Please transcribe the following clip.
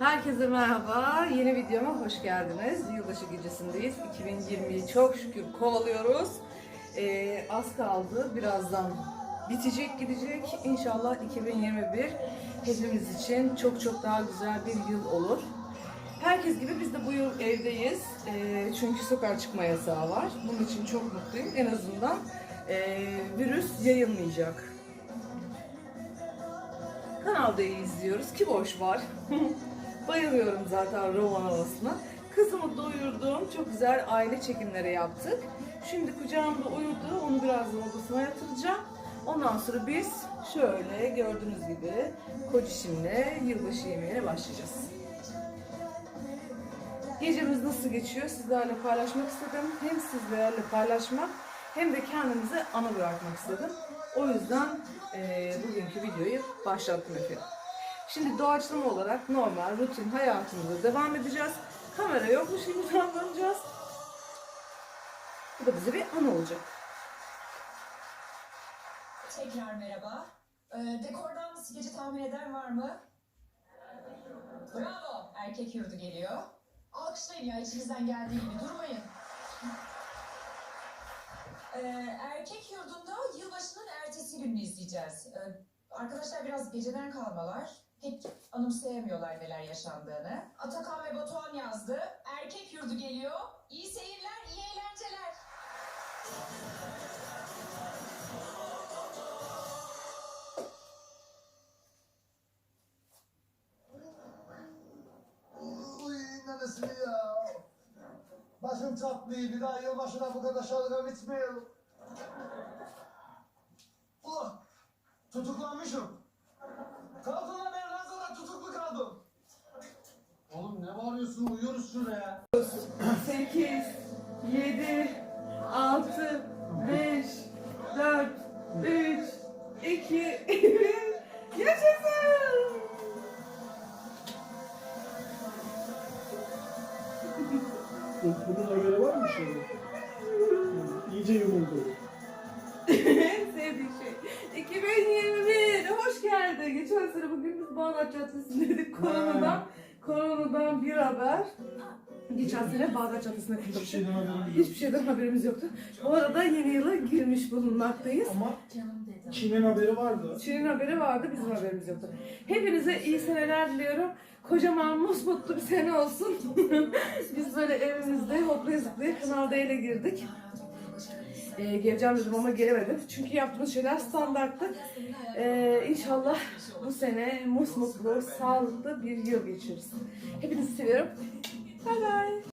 Herkese merhaba. Yeni videoma hoş geldiniz. Yılbaşı gecesindeyiz. 2020'yi çok şükür kovalıyoruz. Ee, az kaldı. Birazdan bitecek gidecek. İnşallah 2021 hepimiz için çok çok daha güzel bir yıl olur. Herkes gibi biz de bu yıl evdeyiz. Ee, çünkü sokağa çıkma yasağı var. Bunun için çok mutluyum. En azından ee, virüs yayılmayacak. Kanal D'yi izliyoruz ki boş var. Bayılıyorum zaten roman havasına. Kızımı doyurdum. Çok güzel aile çekimleri yaptık. Şimdi kucağımda uyudu. Onu birazdan odasına yatıracağım. Ondan sonra biz şöyle gördüğünüz gibi kocişimle yılbaşı yemeğine başlayacağız. Gecemiz nasıl geçiyor sizlerle paylaşmak istedim. Hem sizlerle paylaşmak hem de kendimize ana bırakmak istedim. O yüzden eee, bugünkü videoyu başlattım efendim. Şimdi doğaçlama olarak normal rutin hayatımıza devam edeceğiz. Kamera yokmuş gibi davranacağız. Bu da bize bir an olacak. Tekrar merhaba. Ee, dekordan skeci tahmin eden var mı? Bravo. Erkek yurdu geliyor. Alkışlayın ya içinizden geldiği gibi durmayın. Ee, erkek yurdunda yılbaşının ertesi gününü izleyeceğiz. Ee, arkadaşlar biraz geceden kalmalar. Pek anımsayamıyorlar neler yaşandığını. Atakan ve Batuhan yazdı. Erkek yurdu geliyor. İyi seyirler, iyi eğlenceler. Ya? Başım çatlıyor. Bir daha yılbaşına bu kadar şalgam içmeyelim. Şuraya. 8, 7, 6, 5, 4, 3, 2, 1. Yaşasın! Bunun haberi var mı şimdi? İyice yumuldu. en sevdiğim şey. 2021 hoş geldin. Geçen sene bugün biz Bağdat Caddesi'ndeydik. Koronadan, koronadan bir haber. Geçen sene Bağdat Caddesi'nde Hiçbir kutladık. şeyden haberim yok. Hiçbir şeyden haberimiz yoktu. Bu arada yeni yıla girmiş bulunmaktayız. Ama Çin'in haberi vardı. Çin'in haberi vardı, bizim haberimiz yoktu. Hepinize iyi seneler diliyorum. Kocaman mutlu bir sene olsun. Biz böyle evimizde hoplaya zıplaya Kanal D ile girdik. Ee, geleceğim dedim ama gelemedim. Çünkü yaptığımız şeyler standarttı. Ee, inşallah bu sene mutlu, sağlıklı bir yıl geçiririz. Hepinizi seviyorum. Bye bye.